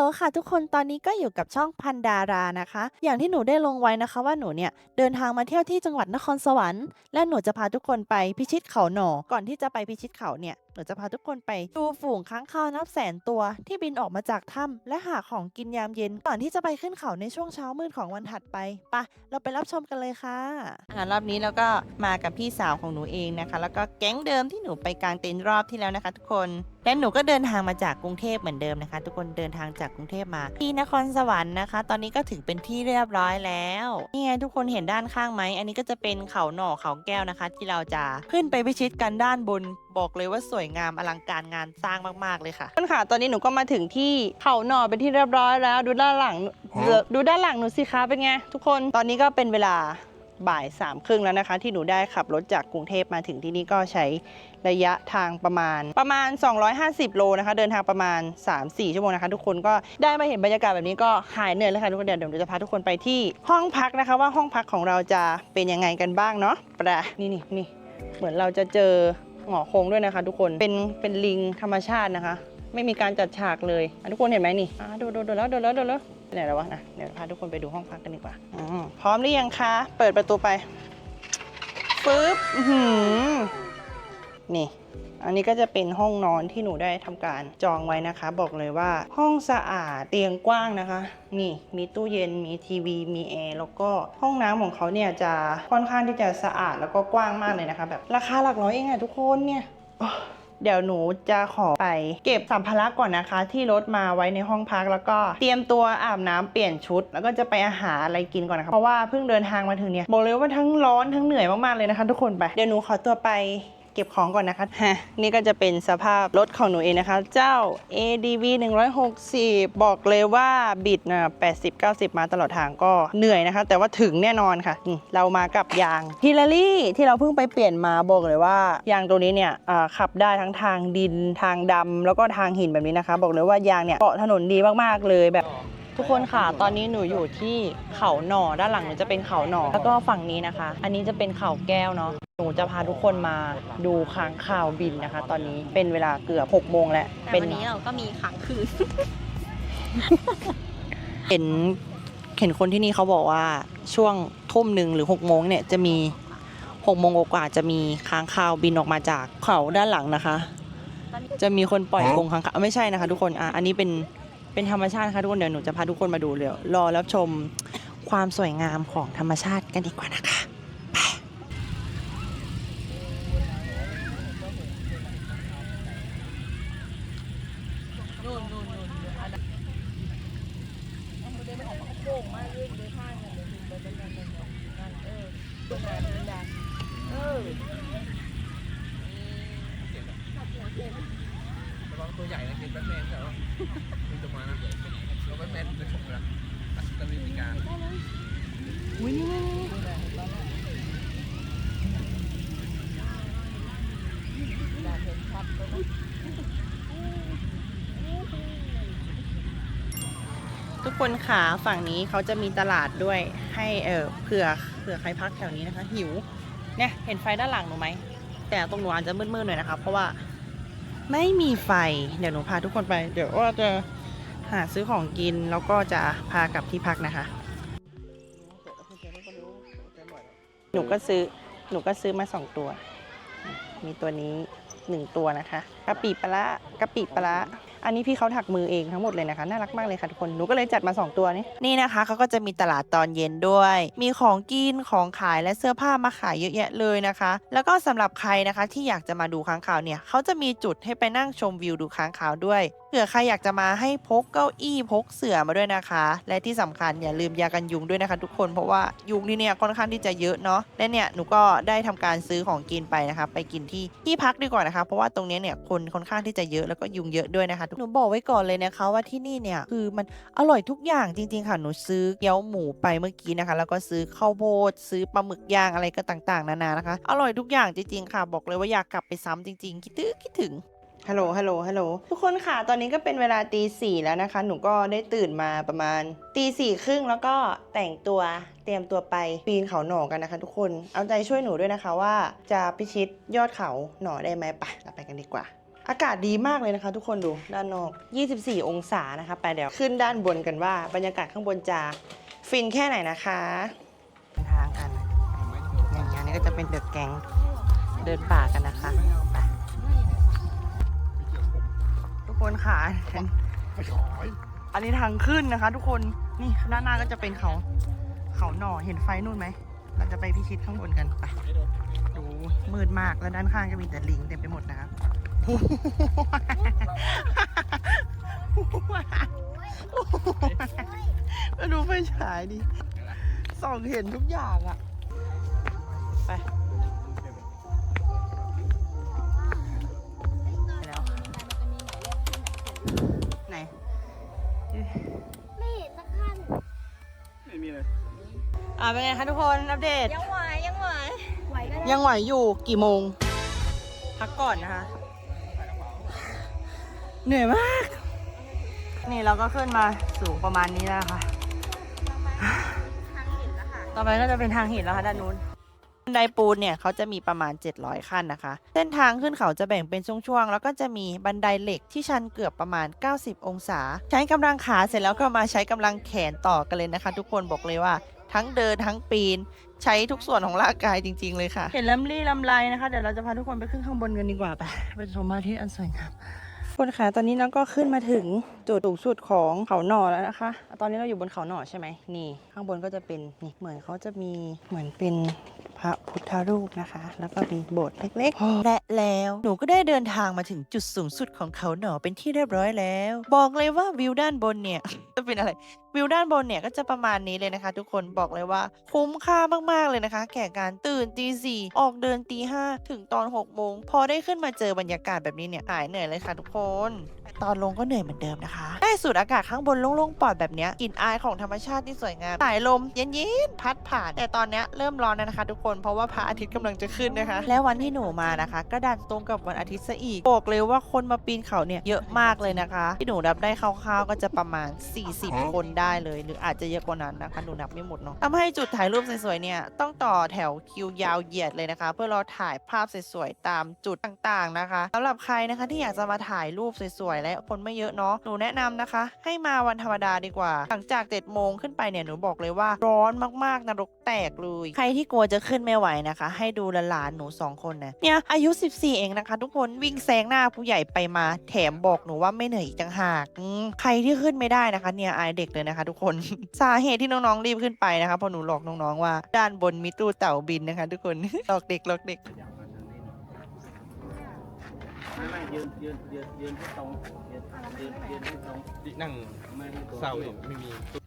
ลค่ะทุกคนตอนนี้ก็อยู่กับช่องพันดารานะคะ อย่างที่หนูได้ลงไว้นะคะว่าหนูเนี่ยเดินทางมาเที่ยวที่จังหวัดนครสวรรค์และหนูจะพาทุกคนไปพิชิตเขาหนอก่อนที่จะไปพิชิตเขาเนี่ยหนูจะพาทุกคนไปดูฝูงค้างคาวนับแสนตัวที่บินออกมาจากถ้ำและหาของกินยามเย็น ก่อนที่จะไปขึ้นเขาในช่วงเช้ามืดของวันถัดไปปะเราไปรับชมกันเลยค่ะอ่ารอบนี้เราก็มากับพี่สาวของหนูเองนะคะ แล้วก็แก๊งเดิมที่หนูไปกางเต็นท์รอบที่แล้วนะคะ ทุกคนและหนูก็เดินทางมาจากกรุงเทพเหมือนเดิมนะคะ ทุกคนเดินทางจากกรุงเทพมาที่นครสวรรค์นะคะ ตอนนี้ก็ถึงเป็นที่เรียบร้อยแล้วนี่ไงทุกคนเห็นด้านข้างไหมอันนี้ก็จะเป็นเขาหน่อเขาแก้วนะคะ ที่เราจะขึ้นไปพิชิตกันด้านบนบอกเลยว่าสวยงามอลังการงานสร้างมาก ๆ เลยค่ะทุกคนค่ะ ตอนนี้หนูก็มาถึงที่เขาหน่อเป็นที่เรียบร้อยแล้ว ดูด้านหลังเดี๋ยวดูด้านหลังหนูสิคะเป็นไงทุกคนตอนนี้ก็เป็นเวลาบ่ายสามครึ่งแล้วนะคะ ที่หนูได้ขับรถจากกรุงเทพมาถึงที่นี่ก็ใช้ระยะทางประมาณประมาณ 250 โลนะคะ เดินทางประมาณ 3-4 ชั่วโมงนะคะ ทุกคนก็ได้มาเห็นบรรยากาศแบบนี้ก็หายเหนื่อยแล้วค่ะทุกคนเดี๋ยวเดี๋ยวหนูจะพาทุกคนไปที่ห้องพักนะคะ ว่าห้องพักของเราจะเป็นยังไงกันบ้างเนาะไปะนี่นี่นี่เหมือนเราจะเจอ หงอคงด้วยนะคะ ทุกคน เป็น เป็นลิงธรรมชาตินะคะ ไม่มีการจัดฉากเลยทุกคนเห็นไหมนี่อะดูดูดูแล้วดูแล้วดูแล้วไหนแล้ววะนะเดี๋ยวพาทุกคนไปดูห้องพักกันดีกว่าพร้อมหรือยังคะ เปิดประตูไปปึ๊บนี่ อันนี้ก็จะเป็นห้องนอนที่หนูได้ทำการจองไว้นะคะ บอกเลยว่าห้องสะอาดเตียงกว้างนะคะ นี่มีตู้เย็นมีทีวี มีแอร์แล้วก็ห้องน้ำของเขาเนี่ยจะค่อนข้างที่จะสะอาดแล้วก็กว้างมากเลยนะคะ แบบราคาหลักร้อยเองอะทุกคนเนี่ยเดี๋ยวหนูจะขอไปเก็บสัมภาระก่อนนะคะ ที่รถมาไว้ในห้องพักแล้วก็เตรียมตัวอาบน้ำเปลี่ยนชุด แล้วก็จะไปอาหารอะไรกินก่อนนะคะเพราะว่าเพิ่งเดินทางมาถึงเนี่ยบอกเลยว่าทั้งร้อนทั้งเหนื่อยมากๆเลยนะคะ ทุกคนไปเดี๋ยวหนูขอตัวไป เก็บของก่อนนะคะฮะนี่ก็จะเป็นสภาพรถของหนูเองนะคะ เจ้า ADV 160 บอกเลยว่าบิดนะ80 90 มาตลอดทางก็เหนื่อยนะคะ แต่ว่าถึงแน่นอนค่ะอืมเรามากับยางฮิลลารี่ที่เราเพิ่งไปเปลี่ยนมาบอกเลยว่ายางตัวนี้เนี่ยอ่าขับได้ทั้งทางดินทางดำแล้วก็ทางหินแบบนี้นะคะ บอกเลยว่ายางเนี่ยเกาะถนนดีมากๆเลยแบบ ทุกคนค่ะ ตอนนี้หนูอยู่ที่เขาหน่อด้านหลังหนูจะเป็นเขาหน่อแล้วก็ฝั่งนี้นะคะ อันนี้จะเป็นเขาแก้วเนาะหนูจะพาทุกคนมาดูค้างคาวบินนะคะ ตอนนี้เป็นเวลาเกือบ6โมงแล้วแต่เป็นวันนี้เราก็มีขังคืน เห็นเห็นคนที่นี่เขาบอกว่าช่วงทุ่มหนึ่งหรือ6โมงเนี่ยจะมี6โมงกว่าๆจะมีค้างคาวบินออกมาจากเขาด้านหลังนะคะ จะมีคนปล่อยกรงค้างคาวไม่ใช่นะคะ ทุกคนอะอันนี้เป็น เป็นธรรมชาติค่ะทุกคนเดี๋ยวหนูจะพาทุกคนมาดูเดี๋ยวรอรับชมความสวยงามของธรรมชาติกันดีกว่านะคะไปทุ กคนค่ะฝั่งนี้เขาจะมีตลาดด้วยให้เออเผื่อเผื่อใครพักแถวนี้นะคะ หิว เนี่ยเห็นไฟด้านหลังหนูไหม แต่ตรงหนูอาจจะมืดๆหน่อยนะคะ เพราะว่าไม่มีไฟ เดี๋ยวหนูพาทุกคนไป เดี๋ยวว่าจะ หาซื้อของกินแล้วก็จะพากลับที่พักนะคะ หนูก็ซื้อหนูก็ซื้อมาสองตัว มีตัวนี้หนึ่งตัวนะคะกะปิปลาร้ากะปิปลาร้าอันนี้พี่เขาถักมือเองทั้งหมดเลยนะคะ น่ารักมากเลยค่ะทุกคน หนูก็เลยจัดมาสองตัวนี้นี่นะคะเขาก็จะมีตลาดตอนเย็นด้วย มีของกินของขายและเสื้อผ้ามาขายเยอะแยะเลยนะคะ แล้วก็สำหรับใครนะคะที่อยากจะมาดูค้างคาวเนี่ยเขาจะมีจุดให้ไปนั่งชมวิวดูค้างคาวด้วยเผื่อใครอยากจะมาให้พกเก้าอี้พกเสื่อมาด้วยนะคะ และที่สำคัญอย่าลืมยากันยุงด้วยนะคะ ทุกคนเพราะว่ายุงที่เนี่ยค่อนข้างที่จะเยอะเนาะและเนี่ยหนูก็ได้ทำการซื้อของกินไปนะคะ ไปกินที่ที่พักดีกว่านะคะ เพราะว่าตรงนี้เนี่ยคนค่อนข้างที่จะเยอะแล้วก็ยุงเยอะด้วยนะคะหนูบอกไว้ก่อนเลยนะคะ ว่าที่นี่เนี่ยคือมันอร่อยทุกอย่างจริง ๆ ค่ะหนูซื้อเกี๊ยวหมูไปเมื่อกี้นะคะ แล้วก็ซื้อข้าวโพดซื้อปลาหมึกย่างอะไรก็ต่างๆ นานานะคะ อร่อยทุกอย่างจริงๆค่ะ บอกเลยว่าอยากกลับไปซ้ำจริง ๆ คิดถึงคิดถึง ฮัลโหล ฮัลโหล ฮัลโหล ทุกคนค่ะ ตอนนี้ก็เป็นเวลาตีสี่แล้วนะคะ หนูก็ได้ตื่นมาประมาณตีสี่ครึ่งแล้วก็แต่งตัวเตรียมตัวไปปีนเขาหน่อกันนะคะ ทุกคน เอาใจช่วยหนูด้วยนะคะว่าจะพิชิตยอดเขาหน่อได้ไหมไปเราไปกันดีกว่า อากาศดีมากเลยนะคะ ทุกคนดูด้านนอก 24 องศานะคะ ไปเดี๋ยวขึ้นด้านบนกันว่า บรรยากาศข้างบนจะฟินแค่ไหนนะคะเดินทางกัน อย่างเงี้ยนี่ก็จะเป็นเดอะแก๊งเดินป่ากันนะคะ คนค่ะอันนี้ทางขึ้นนะคะ ทุกคนนี่ด้านหน้าก็จะเป็นเขา เขาหน่อเห็นไฟนู่นไหมเราจะไปพิชิตข้างบนกันไปดูมืดมากแล้วด้านข้างจะมีแต่ลิงเต็มไปหมดนะครับมาดูไฟฉายดิส่องเห็นทุกอย่างอะไปไป ไหน ไม่เห็นสักขั้นไม่มีเลยอ่าเป็นไงคะทุกคนอัปเดต ยังไหวยังไหวไหวก็ได้ยังไหวอยู่กี่โมง พักก่อนนะคะ เหนื่อยมาก นี่เราก็ขึ้นมาสูงประมาณนี้แล้วค่ะ ต่อไปก็จะเป็นทางหินแล้วค่ะด้านนู้นบัน ไดปูนเนี่ยเขาจะมีประมาณ 700 ขั้นนะคะ เส้นทางขึ้นเขาจะแบ่งเป็นช่วงๆ แล้วก็จะมีบันไดเหล็กที่ชันเกือบประมาณ 90 องศา ใช้กำลังขาเสร็จแล้วก็มาใช้กำลังแขนต่อกันเลยนะคะ ทุกคนบอกเลยว่า ทั้งเดินทั้งปีน ใช้ทุกส่วนของร่างกายจริง ๆ เลยค่ะ เห็นลำลี่ลำไรนะคะเดี๋ยวเราจะพาทุกคนไปขึ้นข้างบนกันดีกว่าไปไปชมพระอาทิตย์อันสวยงามคนค่ะตอนนี้เราก็ขึ้นมาถึงจุดสูงสุดของเขาหน่อแล้วนะคะ ตอนนี้เราอยู่บนเขาหน่อใช่ไหมนี่ ข้างบนก็จะเป็นนี่เหมือนเขาจะมีเหมือนเป็น พระพุทธรูปนะคะ แล้วก็มีโบสถ์เล็กๆ และแล้วหนูก็ได้เดินทางมาถึงจุดสูงสุดของเขาหนอเป็นที่เรียบร้อยแล้ว บอกเลยว่าวิวด้านบนเนี่ย จะเป็นอะไรวิวด้านบนเนี่ยก็จะประมาณนี้เลยนะคะ ทุกคนบอกเลยว่าคุ้มค่ามากๆเลยนะคะ แก่การตื่นตีสี่ออกเดินตีห้าถึงตอน6กโมงพอได้ขึ้นมาเจอบรรยากาศแบบนี้เนี่ยหายเหนื่อยเลยค่ะทุกคน ตอนลงก็เหนื่อยเหมือนเดิมนะคะ ได้สูดอากาศข้างบนโล่งๆปลอดแบบเนี้ยกลิ่นอายของธรรมชาติที่สวยงามสายลมเย็นๆพัดผ่าน แต่ตอนเนี้ยเริ่มร้อนแล้วนะคะ ทุกคนเพราะว่าพระอาทิตย์กำลังจะขึ้นนะคะ และวันที่หนูมานะคะ ก็ดันตรงกับวันอาทิตย์ซะอีกบอกเลยว่าคนมาปีนเขาเนี่ยเยอะมากเลยนะคะ ที่หนูนับได้คร่าวๆก็จะประมาณ 40 คนได้เลย หรืออาจจะเยอะกว่านั้นนะคะหนูนับไม่หมดเนาะทำให้จุดถ่ายรูปสวยๆเนี่ยต้องต่อแถวคิวยาวเหยียดเลยนะคะ เพื่อเราถ่ายภาพสวยๆตามจุดต่างๆนะคะสำหรับใครนะคะที่อยากจะมาถ่ายรูปสวยๆและคนไม่เยอะเนาะหนูแนะนำนะคะ ให้มาวันธรรมดาดีกว่า หลังจาก7จ็ดโมงขึ้นไปเนี่ยหนูบอกเลยว่าร้อนมากๆนรกแตกเลยใครที่กลัวจะขึ้นไม่ไหวนะคะ ให้ดูหลานหนูสองคนนะเนี่ยอายุ 14 เองนะคะ ทุกคนวิ่งแซงหน้าผู้ใหญ่ไปมาแถมบอกหนูว่าไม่เหนื่อยอีกต่างหากใครที่ขึ้นไม่ได้นะคะเนี่ยอายเด็กเลยนะคะทุกคนสาเหตุที่น้องๆรีบขึ้นไปนะคะเพราะหนูหลอกน้องๆว่าด้านบนมีตู้เต่าบินนะคะ ทุกคนหลอกเด็กหลอกเด็ก ยืนยืนยืนยืนให้ตรงยืนยืนยืนให้ตรงนั่งไม่ให้ตัวเสาอยู่ไม่มี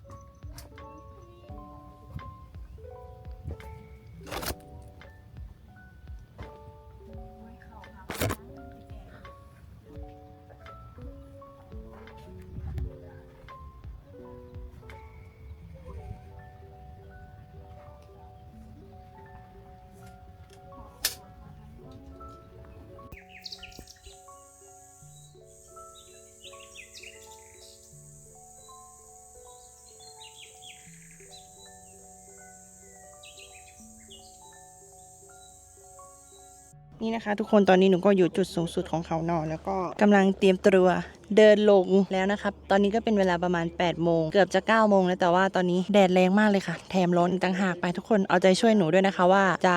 นี่นะคะ ทุกคนตอนนี้หนูก็อยู่จุดสูงสุดของเขาหนอแล้วก็กำลังเตรียมตัวเดินลงแล้วนะครับตอนนี้ก็เป็นเวลาประมาณ8ปดโมงเกือบจะ9ก้าโมงแล้วแต่ว่าตอนนี้แดดแรงมากเลยค่ะ แถมร้อนอีกต่างหากไปทุกคนเอาใจช่วยหนูด้วยนะคะว่าจะ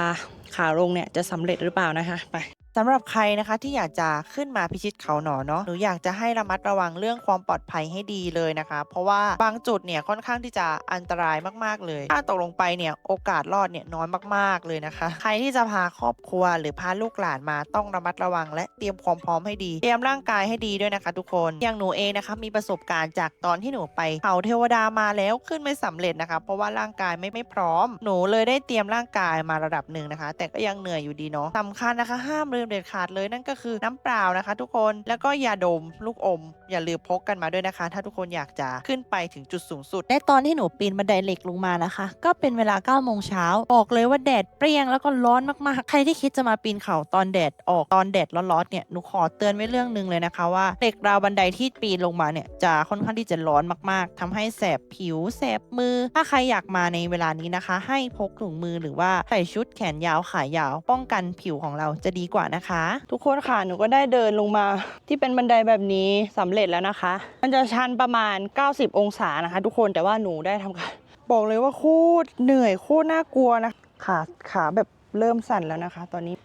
ขาลงเนี่ยจะสำเร็จหรือเปล่านะคะ ไป สำหรับใครนะคะที่อยากจะขึ้นมาพิชิตเขาหนอเนาะหนูอยากจะให้ระมัดระวังเรื่องความปลอดภัยให้ดีเลยนะคะ เพราะว่าบางจุดเนี่ยค่อนข้างที่จะอันตรายมากๆเลย ถ้าตกลงไปเนี่ยโอกาสรอดเนี่ยน้อยมากๆเลยนะคะ ใครที่จะพาครอบครัวหรือพาลูกหลานมาต้องระมัดระวัง และเตรียมความพร้อมให้ดี เตรียมร่างกายให้ดีด้วยนะคะ ทุกคนอย่างหนูเองนะคะมีประสบการณ์จากตอนที่หนูไปเขาเทวดามาแล้วขึ้นไม่สำเร็จนะคะ เพราะว่าร่างกายไม่ไม่พร้อม หนูเลยได้เตรียมร่างกายมาระดับหนึ่งนะคะ แต่ก็ยังเหนื่อยอยู่ดีเนาะสำคัญนะคะห้ามลืมเด็ดขาดเลยนั่นก็คือน้ำเปล่านะคะ ทุกคนแล้วก็ยาดมลูกอม อย่าลืมพกกันมาด้วยนะคะ ถ้าทุกคนอยากจะขึ้นไปถึงจุดสูงสุด และตอนที่หนูปีนบันไดเหล็กลงมานะคะ ก็เป็นเวลา9โมงเช้าบอกเลยว่าแดดเปรี้ยงแล้วก็ร้อนมากๆ ใครที่คิดจะมาปีนเขาตอนแดดออกตอนแดดร้อนๆเนี่ยหนูขอเตือนไว้เรื่องหนึ่งเลยนะคะว่าเหล็กราวบันไดที่ปีนลงมาเนี่ยจะค่อนข้างที่จะร้อนมากๆทำให้แสบผิวแสบมือ ถ้าใครอยากมาในเวลานี้นะคะ ให้พกถุงมือหรือว่าใส่ชุดแขนยาวขายาว ป้องกันผิวของเราจะดีกว่านะคะ ทุกคนค่ะหนูก็ได้เดินลงมาที่เป็นบันไดแบบนี้สำเร็จแล้วนะคะ มันจะชันประมาณ 90 องศานะคะ ทุกคนแต่ว่าหนูได้ทำการบอกเลยว่าโคตรเหนื่อยโคตรน่ากลัวนะขาขาแบบเริ่มสั่นแล้วนะคะ ตอนนี้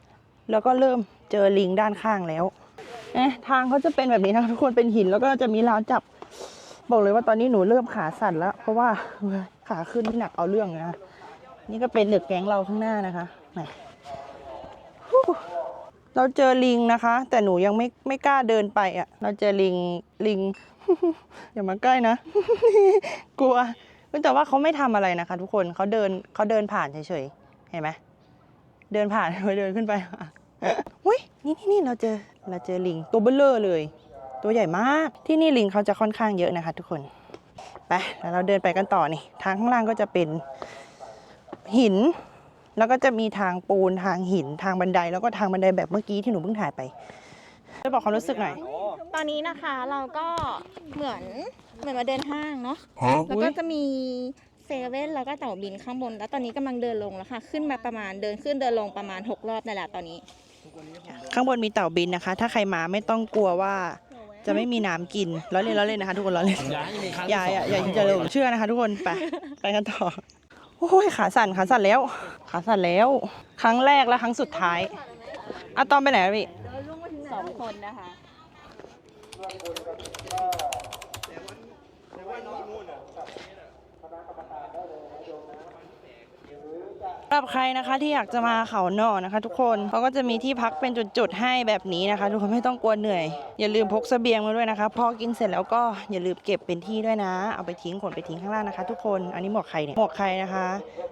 แล้วก็เริ่มเจอลิงด้านข้างแล้วเอ๊ะทางเขาจะเป็นแบบนี้นะคะทุกคนเป็นหินแล้วก็จะมีราวจับ บอกเลยว่าตอนนี้หนูเริ่มขาสั่นแล้ว เพราะว่าขาขึ้นที่หนักเอาเรื่องนะนี่ก็เป็นเด็กแก๊งเราข้างหน้านะคะแหม เราเจอลิงนะคะ แต่หนูยังไม่ไม่กล้าเดินไปอะ เราเจอลิงลิง อย่ามาใกล้นะ กลัวแต่ว่าเขาไม่ทำอะไรนะคะ ทุกคนเขาเดินเขาเดินผ่านเฉยๆเห็นไหมเดินผ่านไปเดินขึ้นไปอุ้ยนี่นี่นี่เราเจอเราเจอลิงตัวเบลเลอร์เลย ตัวใหญ่มากที่นี่ลิงเขาจะค่อนข้างเยอะนะคะ ทุกคนไปแล้วเราเดินไปกันต่อนี่ทางข้างล่างก็จะเป็นหิน แล้วก็จะมีทางปูนทางหินทางบันได แล้วก็ทางบันไดแบบเมื่อกี้ที่หนูเพิ่งถ่ายไปจะบอกความรู้สึกหน่อย ตอนนี้นะคะเราก็เหมือนเหมือนมาเดินห้างเนาะแล้วก็จะมีเซเว่นแล้วก็เต่าบินข้างบน แล้วตอนนี้กำลังเดินลงแล้วค่ะ ขึ้นมาประมาณเดินขึ้นเดินลงประมาณ 6 รอบนั่นแหละตอนนี้ ข้างบนมีเต่าบินนะคะ ถ้าใครมาไม่ต้องกลัวว่าจะไม่มีน้ำกินล้อเล่นล้อเล่นนะคะ ทุกคนล้อเล่นอย่าให้มีครั้งอย่าที่อย่าสงอย่าจะหลงเชื่อนะคะ ทุกคนไปไปกันต่อ โอ้ยขาสั่นขาสั่นแล้ว ขาสั่นแล้ว ครั้งแรกและครั้งสุดท้ายอะตอมไปไหนอะพี่สองคนนะคะ สำหรับใครนะคะที่อยากจะมาเขาหน่อนะคะ ทุกคนเขาก็จะมีที่พักเป็นจุดๆให้แบบนี้นะคะ ทุกคนไม่ต้องกลัวเหนื่อย อย่าลืมพกเสบียงมาด้วยนะคะ พอกินเสร็จแล้วก็อย่าลืมเก็บเป็นที่ด้วยนะ เอาไปทิ้งขนไปทิ้งข้างล่างนะคะ ทุกคนอันนี้หมวกใครเนี่ยหมวกใครนะคะ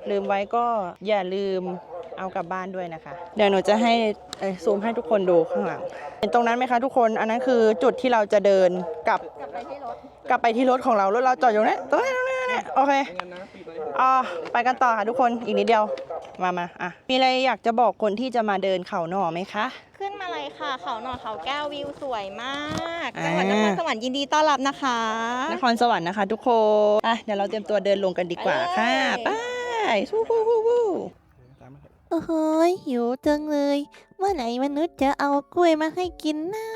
ลืมไว้ก็อย่าลืมเอากลับบ้านด้วยนะคะ เดี๋ยวหนูจะให้ซูมให้ทุกคนดูข้างหลัง เห็นตรงนั้นไหมคะทุกคนอันนั้นคือจุดที่เราจะเดินกลับกลับไปที่รถกลับไปที่รถของเรารถเราจอดอยู่นี่ยตรงนี้ตรงนี้น โอเคอ่าไปกันต่อค่ะทุกคนอีกนิดเดียวมามาอะมีอะไรอยากจะบอกคนที่จะมาเดินเขาหน่อไหมคะ ขึ้นมาเลยค่ะ เขาหน่อเขาแก้ววิวสวยมากอ่าจังหวัดนครสวรรค์ยินดีต้อนรับนะคะ นครสวรรค์นะคะ ทุกคนอะเดี๋ยวเราเตรียมตัวเดินลงกันดีกว่าค่ะไปสู้วู้วู้วู้โอ้โหยหิวจังเลย เมื่อไหร่มนุษย์จะเอากล้วยมาให้กินนะ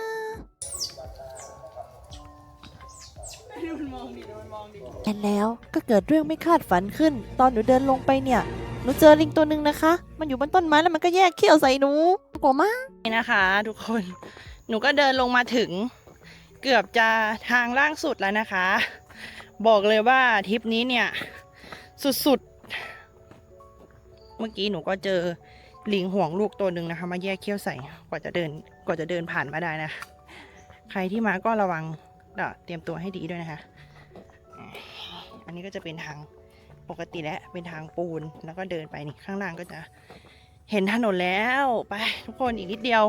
และแล้วก็เกิดเรื่องไม่คาดฝันขึ้น ตอนหนูเดินลงไปเนี่ย หนูเจอลิงตัวหนึ่งนะคะ มันอยู่บนต้นไม้แล้วมันก็แยกเขี้ยวใส่หนูกลัวมากนี่นะคะ ทุกคน หนูก็เดินลงมาถึง เกือบจะทางล่างสุดแล้วนะคะ บอกเลยว่าทริปนี้เนี่ย สุดๆ เมื่อกี้หนูก็เจอลิงห่วงลูกตัวหนึ่งนะคะ มาแยกเขี้ยวใส่กว่าจะเดินกว่าจะเดินผ่านมาได้นะ ใครที่มาก็ระวังเอ่อเตรียมตัวให้ดีด้วยนะคะ อันนี้ก็จะเป็นทางปกติและเป็นทางปูนแล้วก็เดินไปนี่ข้างล่างก็จะเห็นถนนแล้วไปทุกคนอีกนิดเดียว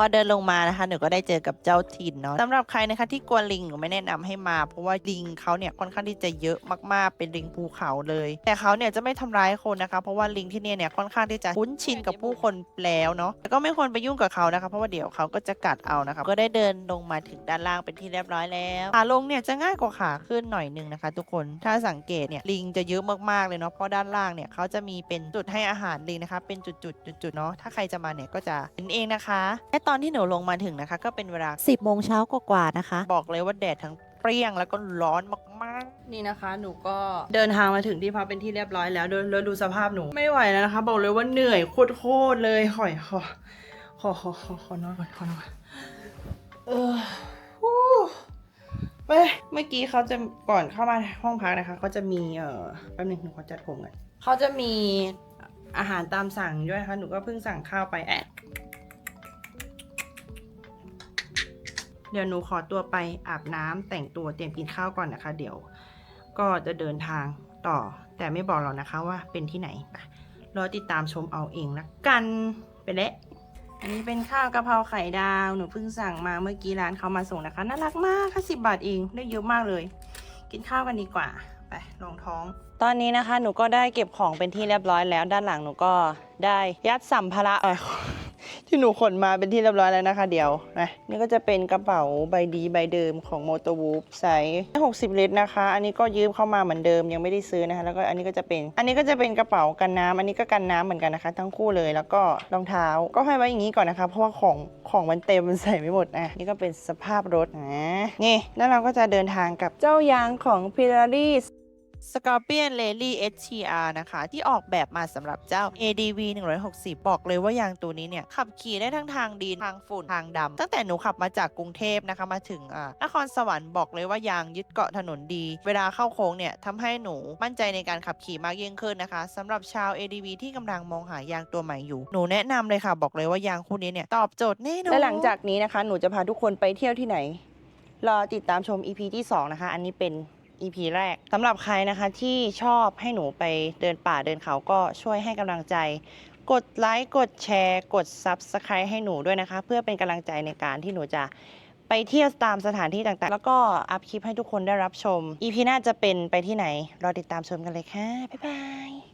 พอเดินลงมานะคะหนูก็ได้เจอกับเจ้าถิ่นเนาะสำหรับใครนะคะที่กลัวลิงหนูไม่แนะนำให้มา เพราะว่าลิงเขาเนี่ยค่อนข้างที่จะเยอะมากๆเป็นลิงภูเขาเลย แต่เขาเนี่ยจะไม่ทำร้ายคนนะคะเพราะว่าลิงที่เนี่ยเนี่ยค่อนข้างที่จะคุ้นชินกับผู้คนแล้วเนาะแต่ก็ไม่ควรไปยุ่งกับเขานะคะ เพราะว่าเดี๋ยวเขาก็จะกัดเอานะคะก็ได้เดินลงมาถึงด้านล่างเป็นที่เรียบร้อยแล้วขาลงเนี่ยจะง่ายกว่าขาขึ้นหน่อยนึงนะคะ ทุกคนถ้าสังเกตเนี่ยลิงจะเยอะมากๆเลยเนาะเพราะด้านล่างเนี่ยเขาจะมีเป็นจุดให้อาหารลิงนะคะเป็นจุดๆจุดๆเนาะถ้าใครจะมาเนี่ยก็จะเห็นเองนะคะและตอนที่หนูลงมาถึงนะคะ ก็เป็นเวลา 10โมงเช้ากว่าๆนะคะ บอกเลยว่าแดดทั้งเปรี้ยงแล้วก็ร้อนมากนี่นะคะ หนูก็เดินทางมาถึงที่พักเป็นที่เรียบร้อยแล้วดูแล้วดูสภาพหนูไม่ไหวแล้วนะคะ บอกเลยว่าเหนื่อยโคตรๆเลยขอยขอขอขอขอขอนอนก่อนขอนอนก่อนเออฮู้ไปเมื่อกี้เขาจะก่อนเข้ามาห้องพักนะคะเขาจะมีเอ่อแป๊บนึงหนูขอจัดผมกันเขาจะมีอาหารตามสั่งด้วยค่ะหนูก็เพิ่งสั่งข้าวไปแอะ เดี๋ยวหนูขอตัวไปอาบน้ำแต่งตัวเตรียมกินข้าวก่อนนะคะ เดี๋ยวก็จะเดินทางต่อ แต่ไม่บอกหรอกนะคะว่าเป็นที่ไหนรอติดตามชมเอาเองละกันไปแล้วอันนี้เป็นข้าวกะเพราไข่ดาว หนูเพิ่งสั่งมาเมื่อกี้ร้านเขามาส่งนะคะ น่ารักมากค่ะสิบาทเองได้เยอะมากเลย กินข้าวกันดีกว่า ไปลองท้อง ตอนนี้นะคะ หนูก็ได้เก็บของเป็นที่เรียบร้อยแล้ว ด้านหลังหนูก็ได้ยัดสัมภาระ ที่หนูขนมาเป็นที่เรียบร้อยแล้วนะคะเดี๋ยวนะนี่ก็จะเป็นกระเป๋าใบดีใบเดิมของ m o t o w o o p ไซส์60 ลิตรนะคะ อันนี้ก็ยืมเข้ามาเหมือนเดิมยังไม่ได้ซื้อนะคะ แล้วก็อันนี้ก็จะเป็น อันนี้ก็จะเป็นกระเป๋ากันน้ำอันนี้ก็กันน้ำเหมือนกันนะคะ ทั้งคู่เลยแล้วก็รองเท้าก็ให้ไว้อย่างนี้ก่อนนะคะ เพราะว่าของของมันเต็มมันใส่ไม่หมดอะนี่ก็เป็นสภาพรถนะนี่แล้วเราก็จะเดินทางกับเจ้ายางของ p i r a r i Scorpion Rally HTR นะคะ ที่ออกแบบมาสำหรับเจ้า ADV 160 บอกเลยว่ายางตัวนี้เนี่ย ขับขี่ได้ทั้งทางดิน ทางฝุ่น ทางดำ ตั้งแต่หนูขับมาจากกรุงเทพนะคะ มาถึงอ่านครสวรรค์บอกเลยว่ายางยึดเกาะถนนดี เวลาเข้าโค้งเนี่ยทำให้หนูมั่นใจในการขับขี่มากยิ่งขึ้นนะคะสำหรับชาว ADV ที่กำลังมองหายางตัวใหม่อยู่ หนูแนะนำเลยค่ะ บอกเลยว่ายางคู่นี้เนี่ยตอบโจทย์แน่นอนและหลังจากนี้นะคะ หนูจะพาทุกคนไปเที่ยวที่ไหน รอติดตามชม EP ที่ 2 นะคะ อันนี้เป็น EP แรกสำหรับใครนะคะที่ชอบให้หนูไปเดินป่าเดินเขาก็ช่วยให้กำลังใจ กดไลค์กดแชร์ กด Subscribe ให้หนูด้วยนะคะ เพื่อเป็นกำลังใจในการที่หนูจะไปเที่ยวตามสถานที่ต่างๆ แล้วก็อัพคลิปให้ทุกคนได้รับชม EP หน้าจะเป็นไปที่ไหน รอติดตามชมกันเลยค่ะ บ๊ายบาย